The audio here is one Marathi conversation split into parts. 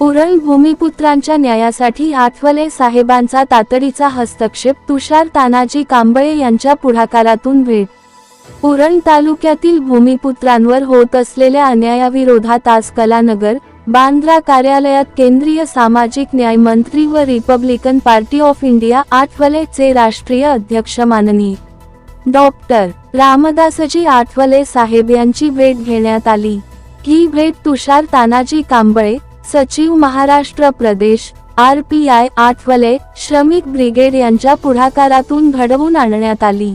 उरण भूमिपुत्रांच्या न्यायासाठी आठवले साहेबांचा तातडीचा हस्तक्षेप तुषार तानाजी कांबळे यांच्या पुढाकारातून भेट उरण तालुक्यातील भूमिपुत्रांवर होत असलेल्या अन्यायाविरोधात आज कलानगर बांद्रा कार्यालयात केंद्रीय सामाजिक न्याय मंत्री व रिपब्लिकन पार्टी ऑफ इंडिया आठवलेचे राष्ट्रीय अध्यक्ष माननीय डॉक्टर रामदासजी आठवले साहेब यांची भेट घेण्यात आली. ही भेट तुषार तानाजी कांबळे सचिव महाराष्ट्र प्रदेश आर पी आय आठवले श्रमिक ब्रिगेड यांच्या पुढाकारातून घडवून आणण्यात आली.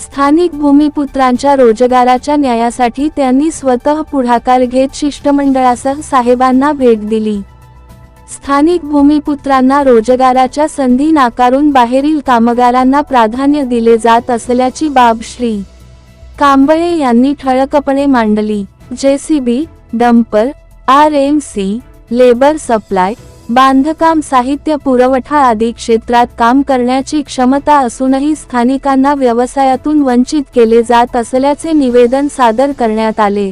स्थानिक भूमिपुत्रांच्या रोजगाराच्या न्यायासाठी त्यांनी स्वतः पुढाकार घेत शिष्टमंडळासह साहेबांना भेट दिली. स्थानिक भूमिपुत्रांना रोजगाराच्या संधी नाकारून बाहेरील कामगारांना प्राधान्य दिले जात असल्याची बाब श्री. कांबळे यांनी ठळकपणे मांडली. JCB dumper R M C labour supply बांधकाम साहित्य पुरवठा आदी क्षेत्रात काम करण्याची क्षमता असूनही स्थानिकांना व्यवसायातून वंचित केले जात असल्याचे निवेदन सादर करण्यात आले.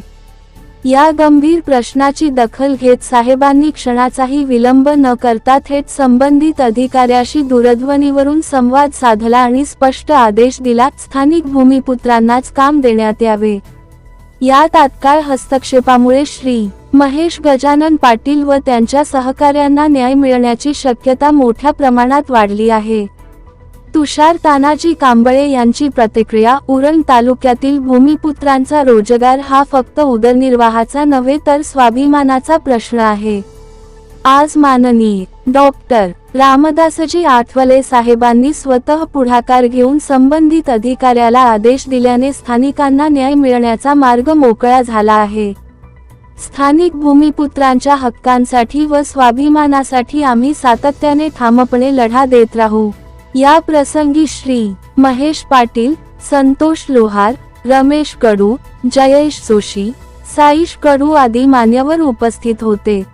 या गंभीर प्रश्नाची दखल घेत साहेबांनी क्षणाचाही विलंब न करता थेट संबंधित अधिकाऱ्याशी दूरध्वनीवरून संवाद साधला आणि स्पष्ट आदेश दिला. स्थानिक भूमिपुत्रांनाच काम देण्यात यावे. या तात्काळ हस्तक्षेपामुळे श्री. महेश गजानन पाटील व त्यांच्या सहकाऱ्यांना न्याय मिळण्याची शक्यता मोठ्या प्रमाणात वाढली आहे. तुषार तानाजी कांबळे यांची प्रतिक्रिया उरण तालुक्यातील भूमिपुत्रांचा रोजगार हा फक्त उदरनिर्वाहाचा नव्हे तर स्वाभिमानाचा प्रश्न आहे. आज माननीय डॉक्टर रामदासजी आठवले साहेबांनी स्वतः पुढाकार घेऊन संबंधित अधिकाऱ्याला आदेश दिल्याने स्थानिकांना न्याय मिळण्याचा मार्ग मोकळा झाला आहे. स्थानिक भूमिपुत्रांच्या हक्कांसाठी व स्वाभिमानासाठी आम्ही सातत्याने ठामपणे लढा देत राहू. या प्रसंगी श्री. महेश पाटील संतोष लोहार रमेश कडू जयेश जोशी साईश कडू आदी मान्यवर उपस्थित होते.